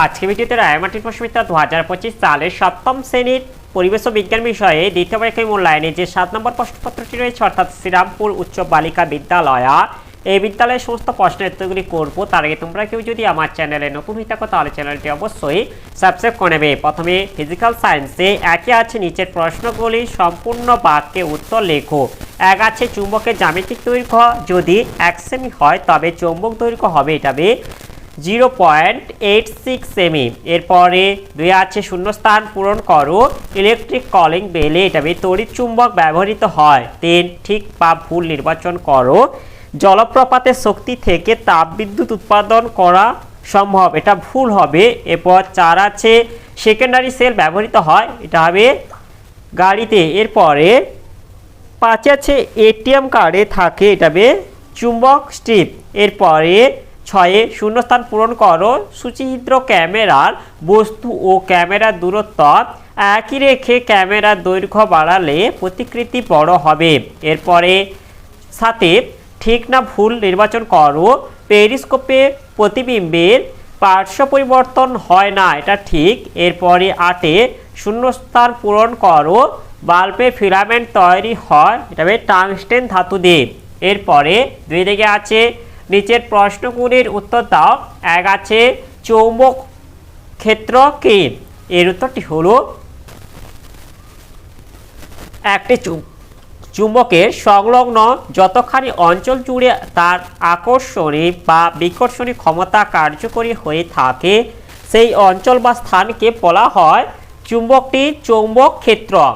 আজকে ভিডিওতে রায়মাটির প্রশ্নবিদ্যা দু হাজার পঁচিশ সালের সপ্তম শ্রেণির পরিবেশ ও বিজ্ঞান বিষয়ে দ্বিতীয় পরীক্ষায় মূল্যায়নে যে সাত নম্বর প্রশ্নপত্রটি রয়েছে, অর্থাৎ শ্রীরামপুর উচ্চ বালিকা বিদ্যালয়া, এই বিদ্যালয়ের সমস্ত প্রশ্নের উত্তরগুলি করব। তার আগে তোমরা কেউ যদি আমার চ্যানেলে নতুন হয়ে থাকো, তাহলে চ্যানেলটি অবশ্যই সাবস্ক্রাইব করে নেবে। প্রথমে ফিজিক্যাল সায়েন্সে একে আছে নিচের প্রশ্নগুলি, সম্পূর্ণ বাক্যে উত্তর লেখো। এক আছে চুম্বকের জ্যামিতিক দৈর্ঘ্য, যদি এক সেমি হয়, তবে চৌম্বক দৈর্ঘ্য হবে এটা হবে জিরো পয়েন্ট এইট সিক্স সেমি এরপরে দুই আছে শূন্যস্থান পূরণ করো। ইলেকট্রিক কলিং বেলে এটা তড়িৎ চুম্বক ব্যবহৃত হয়। তিন ঠিক বা ভুল নির্বাচন করো। জলপ্রপাতের শক্তি থেকে তাপবিদ্যুৎ উৎপাদন করা সম্ভব। এটা ভুল হবে। এরপর চার আছে সেকেন্ডারি সেল ব্যবহৃত হয়। এটা হবে গাড়িতে। এরপরে পাঁচে আছে এটিএম কার্ডে থাকে। এটা হবে চুম্বক স্ট্রিপ এরপরে ছয়ে শূন্যস্থান পূরণ করো। সূচিহিদ্র ক্যামেরার বস্তু ও ক্যামেরার দূরত্ব একই রেখে ক্যামেরার দৈর্ঘ্য বাড়ালে প্রতিকৃতি বড় হবে। এরপরে সাথে ঠিক না ভুল নির্বাচন করো। পেরিস্কোপে প্রতিবিম্বের পার্শ্ব পরিবর্তন হয় না, এটা ঠিক। এরপরে আটে শূন্যস্থান পূরণ করো। বাল্বে ফিলামেন্ট তৈরি হয়, এটা টাংস্টেন ধাতু দিয়ে। এরপরে দুই দিকে আছে নিচের প্রশ্নগুলির উত্তর দাও। এক আছে, চৌম্বক ক্ষেত্র কি? এর উত্তরটি হলো একটি চুম- চুম্বকের সংলগ্ন যতখানি অঞ্চল জুড়ে তার আকর্ষণী বা বিকর্ষণী ক্ষমতা কার্যকরী হয়ে থাকে, সেই অঞ্চল বা স্থানকে বলা হয় চুম্বকটি চৌম্বক ক্ষেত্র।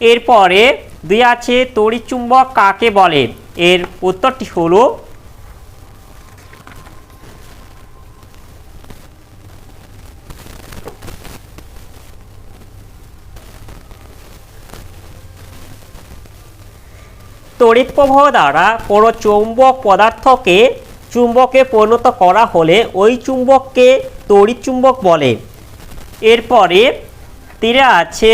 এরপরে দুই আছে, তড়িৎ চুম্বক কাকে বলে? এর উত্তরটি হলো তড়িৎ প্রবাহ দ্বারা কোনো চৌম্বক পদার্থকে চুম্বকে পরিণত করা হলে ওই চুম্বককে তড়িৎ চুম্বক বলে। এরপরে তীরে আছে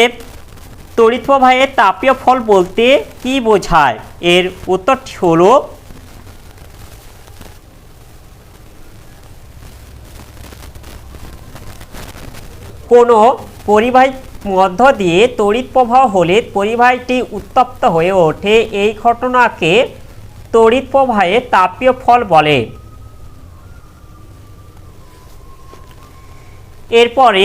তড়িৎ প্রবাহের তাপীয় ফল বলতে কি বোঝায়? এর উত্তরটি হলো কোনো পরিবাহী মধ্য দিয়ে তড়িৎ প্রবাহ হলে পরিবাহীটি উত্তপ্ত হয়ে ওঠে। এই ঘটনাকে তড়িৎ প্রবাহের তাপীয় ফল বলে। এরপরে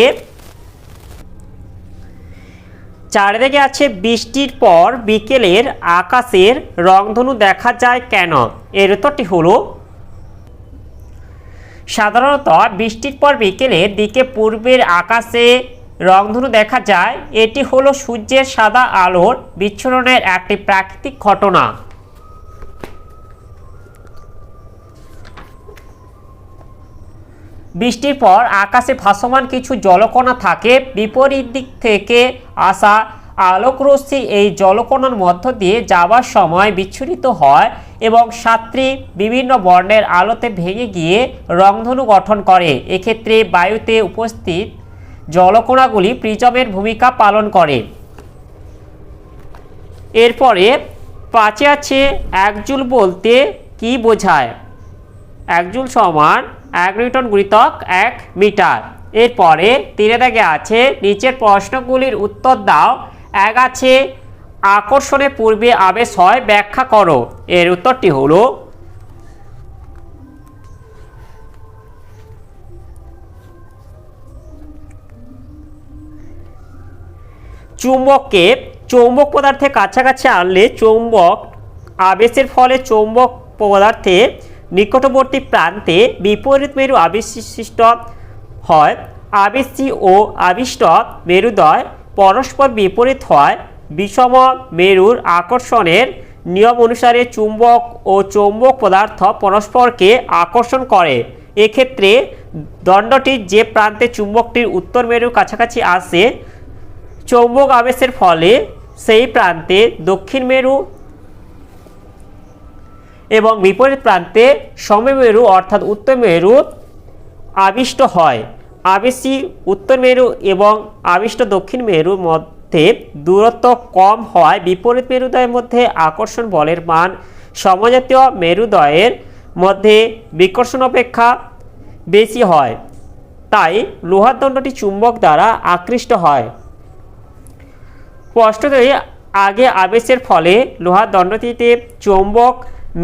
চারিদিকে আছে বৃষ্টির পর বিকেলের আকাশের রংধনু দেখা যায় কেন? এর উত্তরটি হলো, সাধারণত বৃষ্টির পর বিকেলের দিকে পূর্বের আকাশে রংধনু দেখা যায়, এটি হলো সূর্যের সাদা আলোর বিচ্ছুরণের একটি প্রাকৃতিক ঘটনা। বৃষ্টির পর আকাশে ভাসমান কিছু জলকণা থাকে, বিপরীত দিক থেকে আসা আলোকরশ্মি এই জলকণার মধ্য দিয়ে যাওয়ার সময় বিচ্ছুরিত হয় এবং সাতটি বিভিন্ন বর্ণের আলোতে ভেঙে গিয়ে রংধনু গঠন করে। এক্ষেত্রে বায়ুতে উপস্থিত জলকণাগুলি প্রিজমের ভূমিকা পালন করে। এরপরে পাঁচে আছে একজুল বলতে কি বোঝায়? একজুল সমান এক নিউটন গুণিতক এক মিটার। এরপরে তিনে দাগে আছে নিচের প্রশ্নগুলির উত্তর দাও। এক আছে আকর্ষণে পূর্বে আবেশ হয়, ব্যাখ্যা করো। এর উত্তরটি হলো চুম্বককে চৌম্বক পদার্থের কাছাকাছি আনলে চৌম্বক আবেশের ফলে চৌম্বক পদার্থে নিকটবর্তী প্রান্তে বিপরীত মেরু আবিষ্টিষ্ট হয়। আবেশী ও আবিষ্ট মেরুদয় পরস্পর বিপরীত হয়। বিষম মেরুর আকর্ষণের নিয়ম অনুসারে চুম্বক ও চৌম্বক পদার্থ পরস্পরকে আকর্ষণ করে। এক্ষেত্রে দণ্ডটির যে প্রান্তে চুম্বকটির উত্তর মেরুর কাছাকাছি আসে চৌম্বক আবেশের ফলে সেই প্রান্তে দক্ষিণ মেরু এবং বিপরীত প্রান্তে সমমেরু অর্থাৎ উত্তর মেরু আবিষ্ট হয়। আবেশী উত্তর মেরু এবং আবিষ্ট দক্ষিণ মেরুর মধ্যে দূরত্ব কম হয়। বিপরীত মেরুদয়ের মধ্যে আকর্ষণ বলের মান সমজাতীয় মেরুদয়ের মধ্যে বিকর্ষণ অপেক্ষা বেশি হয়। তাই লোহার দণ্ডটি চুম্বক দ্বারা আকৃষ্ট হয়। স্পষ্টতই আগে আবেশের ফলে লোহার দণ্ডটিতে চুম্বক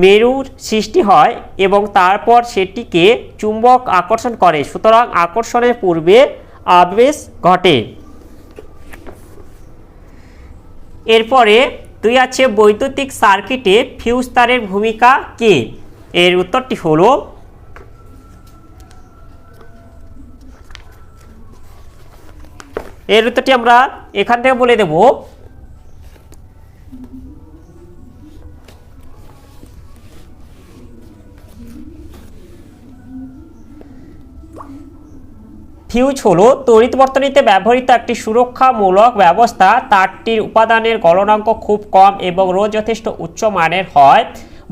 মেরুর সৃষ্টি হয় এবং তারপর সেটিকে চুম্বক আকর্ষণ করে। সুতরাং আকর্ষণের পূর্বে আবেশ ঘটে। এরপরে দুই আছে বৈদ্যুতিক সার্কিটে ফিউজ তারের ভূমিকা কি? এর উত্তরটি হলো এর উত্তরটি আমরা এখান থেকে বলে দেব। ফিউজ হলো তড়িৎ বর্তনীতে ব্যবহৃত একটি সুরক্ষামূলক ব্যবস্থা। তারটির উপাদানের গলনাঙ্ক খুব কম এবং রোধ যথেষ্ট উচ্চ মানের হয়।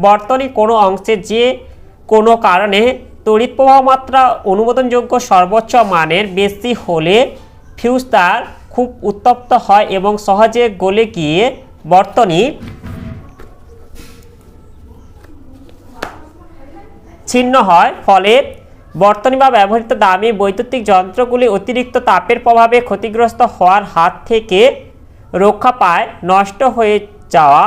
বর্তনী কোনো অংশে যে কোনো কারণে তড়িৎ প্রবাহ মাত্রা অনুমোদনযোগ্য সর্বোচ্চ মানের বেশি হলে ফিউজ তার খুব উত্তপ্ত হয় এবং সহজে গলে গিয়ে বর্তনী ছিন্ন হয়। ফলে বর্তনী বা ব্যবহৃত দামি বৈদ্যুতিক যন্ত্রগুলি অতিরিক্ত তাপের প্রভাবে ক্ষতিগ্রস্ত হওয়ার হাত থেকে রক্ষা পায়। নষ্ট হয়ে যাওয়া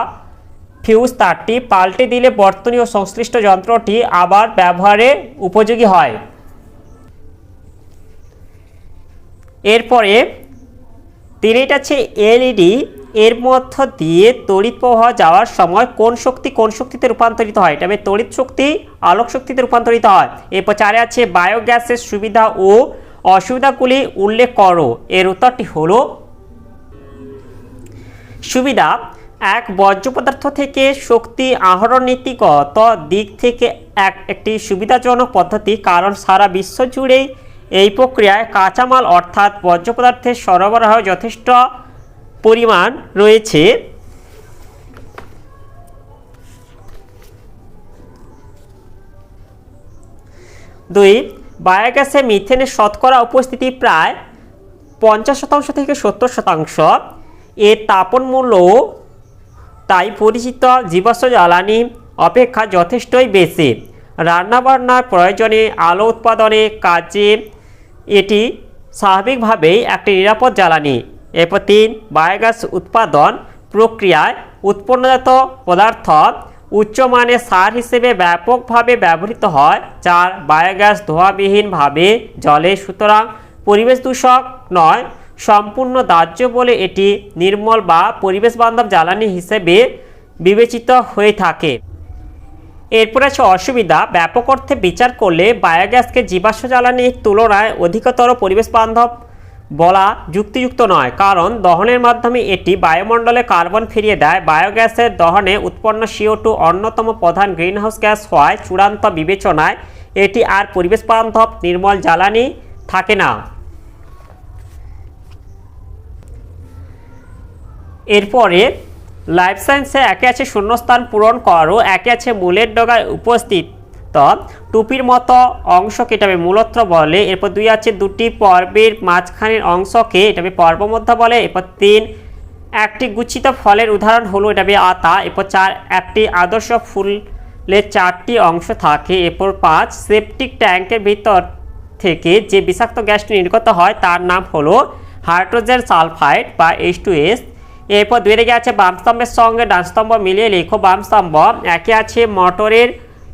ফিউজ তারটি পাল্টে দিলে বর্তনী ও সংশ্লিষ্ট যন্ত্রটি আবার ব্যবহারে উপযোগী হয়। এরপরে তিনটা আছে এলইডি, এর মধ্য দিয়ে তড়িৎ প্রবাহ যাওয়ার সময় কোন শক্তি কোন শক্তিতে রূপান্তরিত হয়? তবে তড়িৎ শক্তি, আলোক শক্তিতে রূপান্তরিত হয়। এরপর চারে আছে বায়োগ্যাসের সুবিধা ও অসুবিধাগুলি উল্লেখ করো। এর উত্তরটি হলো সুবিধা, এক বর্জ্য পদার্থ থেকে শক্তি আহরণ নীতিগত দিক থেকে এক একটি সুবিধাজনক পদ্ধতি, কারণ সারা বিশ্ব জুড়েই এই প্রক্রিয়ায় কাঁচামাল অর্থাৎ বর্জ্য পদার্থের সরবরাহ যথেষ্ট পরিমাণ রয়েছে। দুই, বায়োগ্যাসে মিথেনের শতকরা উপস্থিতি প্রায় পঞ্চাশ শতাংশ থেকে সত্তর শতাংশ। এর তাপন মূল্য তাই পরিচিত জীবাশ্ম জ্বালানি অপেক্ষা যথেষ্টই বেশি। রান্নাবান্নার প্রয়োজনে আলো উৎপাদনে কাজে এটি স্বাভাবিকভাবেই একটি নিরাপদ জ্বালানি। এরপর তিন, বায়োগ্যাস উৎপাদন প্রক্রিয়ায় উৎপন্নজাত পদার্থ উচ্চমানের সার হিসেবে ব্যাপকভাবে ব্যবহৃত হয়, যার বায়োগ্যাস ধোঁয়াবিহীনভাবে জলে সুতরাং পরিবেশ দূষক নয়, সম্পূর্ণ দাহ্য বলে এটি নির্মল বা পরিবেশ বান্ধব জ্বালানি হিসেবে বিবেচিত হয়ে থাকে। এরপর আছে অসুবিধা। ব্যাপক অর্থে বিচার করলে বায়োগ্যাসকে জীবাশ্ম জ্বালানির তুলনায় অধিকতর পরিবেশ বান্ধব বলা যুক্তিযুক্ত নয়। কারণ দহনের মাধ্যমে এটি বায়ুমণ্ডলে কার্বন ফিরিয়ে দেয়। বায়োগ্যাসের দহনে উৎপন্ন সিও টু অন্যতম প্রধান গ্রিনহাউস গ্যাস হওয়ায় চূড়ান্ত বিবেচনায় এটি আর পরিবেশ বান্ধব নির্মল জ্বালানি থাকে না। এরপরে লাইফ সায়েন্সে একে আছে শূন্যস্থান পূরণ করো একে আছে মূলের ডগায় উপস্থিত। টুপির মতো অংশকে এটা মূলত্র বলে, এরপর দুই আছে দুটি পর্বের মাঝখানের অংশকে এটা পর্ব মধ্য বলে, এরপর তিন, একটি গুচ্ছিত ফলের উদাহরণ হলো এটা আতা, এরপর চার, একটি আদর্শ ফুলের চারটি অংশ থাকে, এরপর পাঁচ, সেপটিক ট্যাঙ্কের ভিতর থেকে যে বিষাক্ত গ্যাসটি নির্গত হয়, তার নাম হলো হাইড্রোজেন সালফাইড বা এইচ টু এস এরপর দুই রেখে আছে বামস্তম্ভের সঙ্গে ডানস্তম্ভ মিলিয়ে লেখো বামস্তম্ভ। একে আছে মোটরের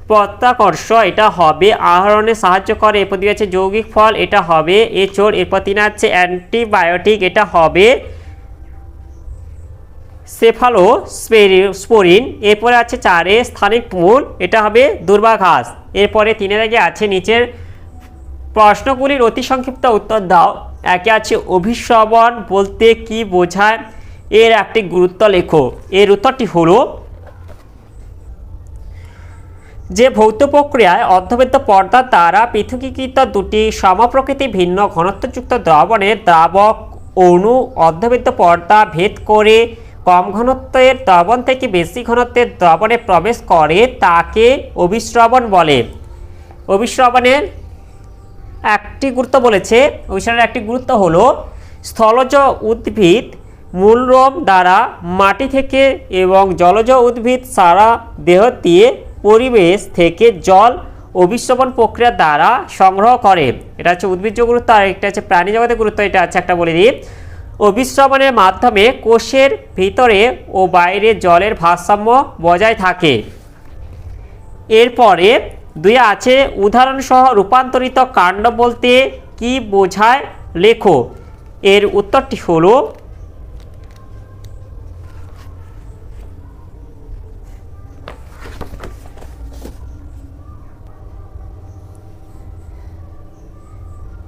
প্রত্যাকর্ষ, এটা হবে আহরণে সাহায্য করে। এরপর দুই আছে যৌগিক ফল, এটা হবে এচোর এরপর তিন আছে অ্যান্টিবায়োটিক, এটা হবে সেফালো স্পোরিন এরপরে আছে চারে স্থানিক মূল এটা হবে দুর্বাঘাস। এরপরে তিনের আগে আছে নিচের প্রশ্নগুলির অতি সংক্ষিপ্ত উত্তর দাও। একে আছে অভিশ্রবণ বলতে কি বোঝায়? এর একটি গুরুত্ব লেখো। এর উত্তরটি হলো, যে ভৌত প্রক্রিয়ায় অর্ধবেদ্য পর্দা দ্বারা পৃথকীকৃত দুটি সমপ্রকৃতি ভিন্ন ঘনত্বযুক্ত দ্রবণের দ্রাবক অণু অর্ধবেদ্য পর্দা ভেদ করে কম ঘনত্বের দ্রবণ থেকে বেশি ঘনত্বের দ্রবণে প্রবেশ করে, তাকে অভিশ্রবণ বলে। অভিশ্রবণের একটি গুরুত্ব বলেছে অভিশ্রবণের একটি গুরুত্ব হলো, স্থলজ উদ্ভিদ মূলরোম দ্বারা মাটি থেকে এবং জলজ উদ্ভিদ সারা দেহ দিয়ে পরিবেশ থেকে জল অভিশ্রবণ প্রক্রিয়া দ্বারা সংগ্রহ করে। এটা হচ্ছে উদ্ভিজ্জ গুরুত্ব, আর একটা হচ্ছে প্রাণী জগতের গুরুত্ব, এটা আছে একটা বলে দিই। অভিশ্রবণের মাধ্যমে কোষের ভিতরে ও বাইরে জলের ভারসাম্য বজায় থাকে। এরপরে দুই আছে উদাহরণসহ রূপান্তরিত কাণ্ড বলতে কি বোঝায় লেখো। এর উত্তরটি হলো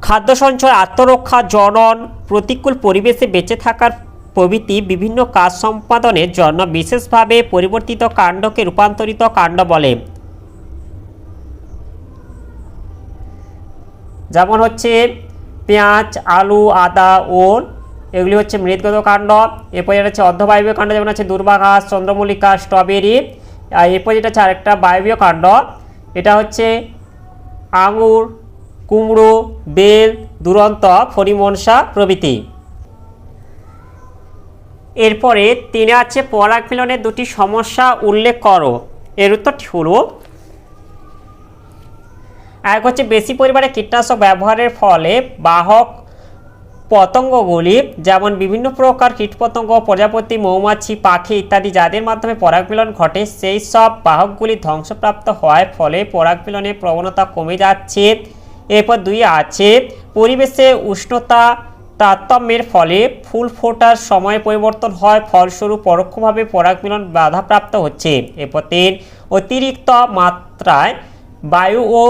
খাদ্য সঞ্চয়, আত্মরক্ষা, জনন, প্রতিকূল পরিবেশে বেঁচে থাকার প্রভৃতি বিভিন্ন কাজ সম্পাদনের জন্য বিশেষভাবে পরিবর্তিত কাণ্ডকে রূপান্তরিত কাণ্ড বলে। যেমন হচ্ছে পেঁয়াজ, আলু, আদা, ওল, এগুলি হচ্ছে মৃদগত কাণ্ড। এরপর যেটা হচ্ছে অর্ধবায়বীয় কাণ্ড, যেমন হচ্ছে দুর্বাঘাস চন্দ্রমল্লিকা, স্ট্রবেরি, আর এরপর যেটা হচ্ছে আরেকটা বায়বীয় কাণ্ড। এটা হচ্ছে আঙুর কুমড়ো, বেল, দুরন্ত ফরিমনসা প্রভৃতি। এরপরে তিনে আছে পরাগ মিলনের দুটি সমস্যা উল্লেখ করো। এর উত্তরটি হলো, এক হচ্ছে বেশি পরিমাণে কীটনাশক ব্যবহারের ফলে বাহক পতঙ্গগুলি, যেমন বিভিন্ন প্রকার কীটপতঙ্গ, প্রজাপতি, মৌমাছি, পাখি ইত্যাদি যাদের মাধ্যমে পরাগমিলন ঘটে, সেই সব বাহকগুলি ধ্বংসপ্রাপ্ত হওয়ার ফলে পরাগমিলনের প্রবণতা কমে যাচ্ছে। এরপর দুই আছে, পরিবেশে উষ্ণতা তারতম্যের ফলে ফুল ফোটার সময় পরিবর্তন হয়, ফলস্বরূপ পরোক্ষভাবে পরাগমিলন বাধাপ্রাপ্ত হচ্ছে। এরপর তিন, অতিরিক্ত মাত্রায় বায়ু ও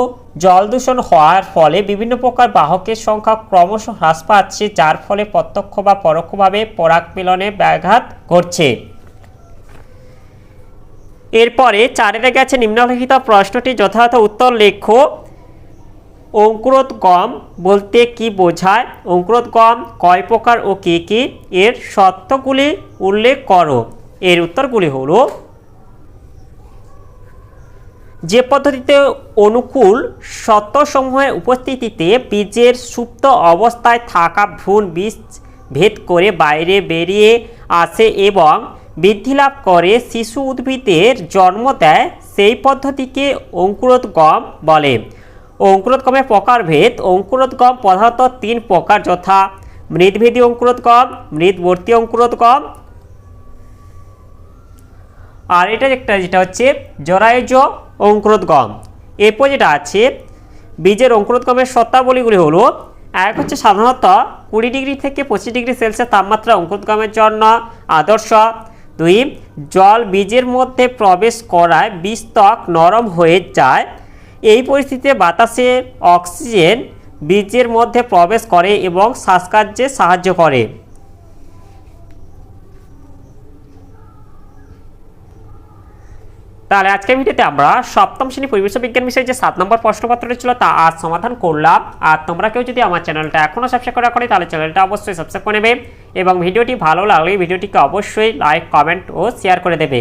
জল দূষণ হওয়ার ফলে বিভিন্ন প্রকার বাহকের সংখ্যা ক্রমশ হ্রাস পাচ্ছে, যার ফলে প্রত্যক্ষ বা পরোক্ষভাবে পরাগ মিলনে ব্যাঘাত ঘটছে। এরপরে চারের গেছে নিম্নলিখিত প্রশ্নটি যথাযথ উত্তর লেখো। অঙ্কুরোদ্গম বলতে কি বোঝায়? অঙ্কুরোদ্গম কয় প্রকার ও কী কী? এর সত্যগুলি উল্লেখ করো। এর উত্তরগুলি হলো, যে পদ্ধতিতে অনুকূল সত্যসমূহের উপস্থিতিতে বীজের সুপ্ত অবস্থায় থাকা ভ্রূণ বীজ ভেদ করে বাইরে বেরিয়ে আসে এবং বৃদ্ধি লাভ করে শিশু উদ্ভিদের জন্ম দেয়, সেই পদ্ধতিকে অঙ্কুরোদ্গম বলে। অঙ্কুরোদ্গমের প্রকারভেদ অঙ্কুরোদ্গম প্রধানত তিন প্রকার যথা। মৃদভেদী অঙ্কুরোদ্গম মৃদবর্তী অঙ্কুরোদ্গম। আর এটা একটা যেটা হচ্ছে জরায়ুজ অঙ্কুরোদ্গম। এরপর যেটা আছে, বীজের অঙ্কুরোদ্গমের শর্তাবলীগুলি হলো, এক হচ্ছে সাধারণত কুড়ি ডিগ্রি থেকে পঁচিশ ডিগ্রি সেলসিয়াস তাপমাত্রা অঙ্কুরোদ্গমের জন্য আদর্শ। দুই, জল বীজের মধ্যে প্রবেশ করায় বীজত্বক নরম হয়ে যায়। এই পরিস্থিতিতে বাতাসে অক্সিজেন বীজের মধ্যে প্রবেশ করে এবং শ্বাসকার্যে সাহায্য করে। তাহলে আজকের ভিডিওতে আমরা সপ্তম শ্রেণি পরিবেশ বিজ্ঞান বিষয়ে যে সাত নম্বর প্রশ্নপত্রটি ছিল তা আজ সমাধান করলাম। আর তোমরা কেউ যদি আমার চ্যানেলটা এখনও সাবস্ক্রাইব করা করে তাহলে চ্যানেলটা অবশ্যই সাবস্ক্রাইব করে নেবে এবং ভিডিওটি ভালো লাগলে ভিডিওটিকে অবশ্যই লাইক, কমেন্ট ও শেয়ার করে দেবে।